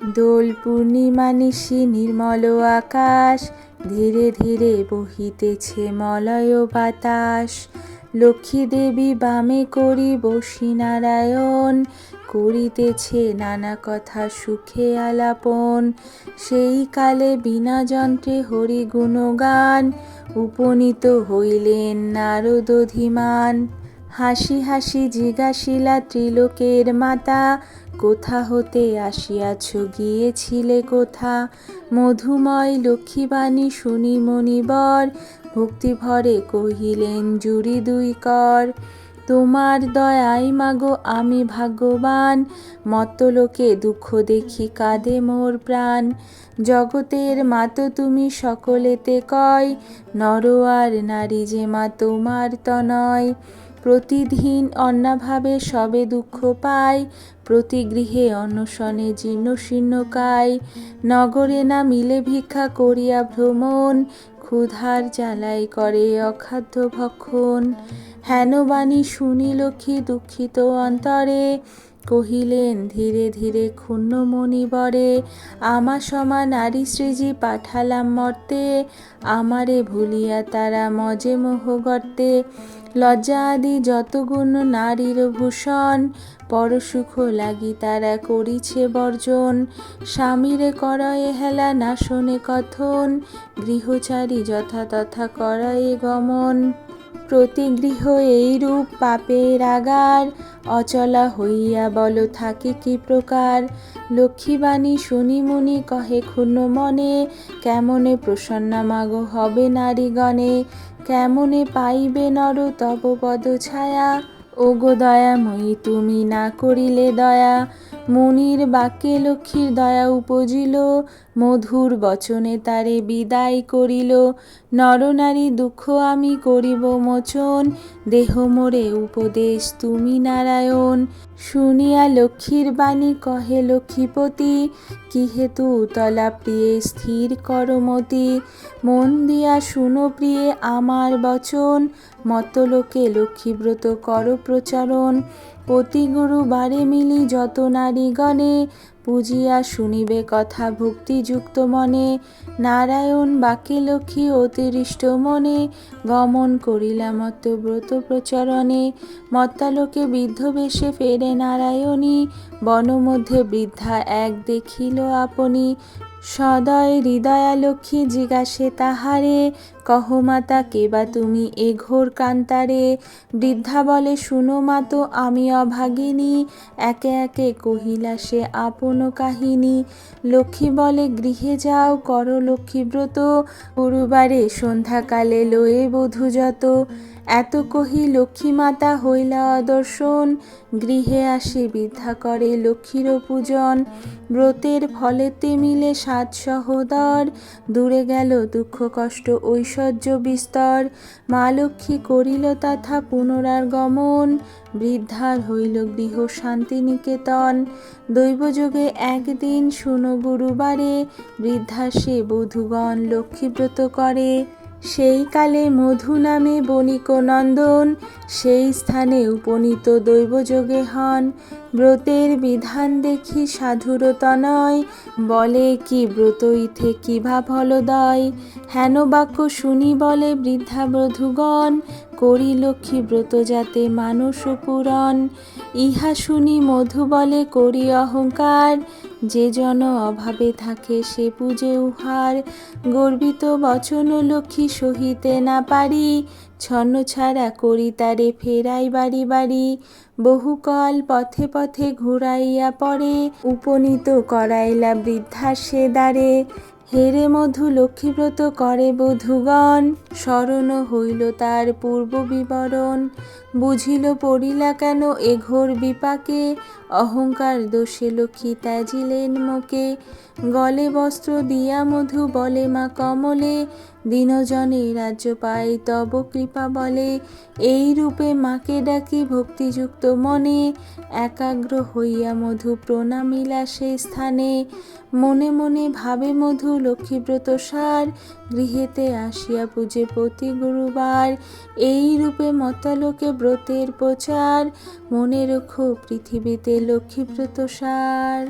দোল পূর্ণিমা নিশি নির্মল আকাশ, ধীরে ধীরে বহিতেছে মলয় বাতাস। লক্ষ্মী দেবী বামে করি বসি নারায়ণ করিতেছে নানা কথা সুখে আলাপন। সেই কালে বিনা যন্ত্রে হরি গুণগান, উপনীত হইলেন নারদ অধিমান। হাসি হাসি জিজ্ঞাসিলা ত্রিলোকের মাতা কোথা হতে আসিয়াছ? গিয়েছিলে কোথা? মধুময় লক্ষ্মীবাণী শুনি মণিবর, ভক্তিভরে কহিলেন, জুড়ি দুই কর। তোমার দয়াই মাগো, আমি ভাগ্যবান। মত্তলোকে দুঃখ দেখি, কাঁদে মোর প্রাণ। জগতের মাতো তুমি সকলেতে কয়, নর আর নারী যে মা তোমার তনয়। প্রতিদিন অন্নাভাবে সবে দুঃখ পায় প্রতি গৃহে অনশনে জীর্ণ শীর্ণকায় নগরে না মিলে ভিক্ষা করিয়া ভ্রমণ, ক্ষুধার জ্বালাই করে অখাদ্য ভক্ষণ। হেনবাণী শুনি লক্ষ্মী দুঃখিত অন্তরে কহিলেন, ধীরে ধীরে ক্ষুণ্ণ মণিবরে আমা সমা নারী সৃজি পাঠালাম মর্তে, আমারে ভুলিয়া তারা মজে মোহ গর্তে। লজ্জা আদি যত গুণ নারীর ভূষণ, পরসুখ লাগি তারা করিছে বর্জন। স্বামীরে করয়ে হেলা না শোনে কথন, গৃহচারী যথা তথা করয়ে গমন। প্রতিগৃহ এইরূপ পাপের আগার। অচলা হইয়া বল, থাকে কি প্রকার? লক্ষ্মীবাণী শুনি মুনি কহে ক্ষুণ্ণ মনে, কেমনে প্রসন্না মাগ? হবে নারীগণে, কেমনে পাইবে নর? তব পদ ছায়া। ওগো দয়াময়ী, তুমি না করিলে দয়া। মুনির বাক্যে লক্ষ্মীর দয়া উপজিল, মধুর বচনে তারে বিদায় করিল। নরনারী দুঃখ আমি করিব মোচন, দেহ মোরে উপদেশ তুমি নারায়ণ। শুনিয়া লক্ষ্মীর বাণী কহে, লক্ষ্মীপতি কি হেতু তলা প্রিয়ে স্থির করমতি মন দিয়া শুনো প্রিয়ে আমার বচন। মতলোকে লক্ষ্মীব্রত কর প্রচারণ। প্রতি গুরুবারে মিলি যত নারীগণে পূজিয়া শুনিবে কথা ভক্তিযুক্ত মনে। নারায়ণ বাকি লক্ষ্মী অতিরিষ্ট মনে। গমন করিলা মত্ত ব্রত প্রচরণে। মত্তালোকে বৃদ্ধ বেশে ফেরে নারায়ণী। বনমধ্যে বৃদ্ধা এক দেখিল আপনি। সদয় হৃদয়ালক্ষ্মী জিজ্ঞাসে তাহারে, কহ মাতা কেবা তুমি এ ঘোর কান্তারে? বৃদ্ধা বলে, শুনো মাতো, আমি অভাগিনী। একে একে কহিলা, সে আপন কাহিনী। লক্ষ্মী বলে, গৃহে যাও, করো লক্ষ্মীব্রত। গুরুবারে সন্ধ্যাকালে লয়ে বধূ যত। এত কহি লক্ষ্মী মাতা হইলা অদর্শন গৃহে আসে বৃদ্ধা করে লক্ষ্মীর পূজন। ব্রতের ফলেতে মিলে সাত সহোদর, দূরে গেল দুঃখ কষ্ট ঐশ্বর্য বিস্তর। মা লক্ষ্মী করিল তথা পুনরার গমন বৃদ্ধার হইল গৃহ শান্তিনিকেতন। দৈবযোগে একদিন শুনো গুরুবারে, বৃদ্ধা সে বধূগণ লক্ষ্মীব্রত করে। সেই কালে মধু নামে বণিক নন্দন, সেই স্থানে উপনীত দৈবযোগে হন। ব্রতের বিধান দেখি সাধুর তনয়, বলে কি ব্রত ইথে কিভা ফলদয় হেন বাক্য শুনি বলে বৃদ্ধা বধূগণ, করি লক্ষ্মী ব্রত যাতে মানস পুরন ইহা শুনি মধু বলে করি অহংকার যে জন অভাবে থাকে সে পূজে উহার গর্বিত বচন লক্ষ্মী সহিতে না পারি, ছন্ন ছাড়া করি তারে ফেরাই বাড়ি বাড়ি। বহুকল পথে পথে ঘুরাইয়া পরে, উপনীত করাইলা বৃদ্ধা সে দ্বারে। হেরে মধু লক্ষ্মীব্রত করে বধুগণ। স্মরণ হইল তার পূর্ব বিবরণ। বুঝিল পড়িলা কেন এ ঘোর বিপাকে? অহংকার দোষে লক্ষ্মী ত্যাজিলেন মোকে। গলে বস্ত্র দিয়া মধু বলে মা কমলে। দিনজনে রাজ্য পাই তব কৃপা বলে। এই রূপে মাকে ডাকি ভক্তিযুক্ত মনে। একাগ্র হইয়া মধু প্রণামিলা সে স্থানে। মনে মনে ভাবে মধু লক্ষ্মীব্রত সার। গৃহেতে আসিয়া পূজে প্রতি গুরুবার। এই রূপে মতালোকে ব্রতের প্রচার। মনে রেখো পৃথিবীতে লক্ষ্মীব্রত সার।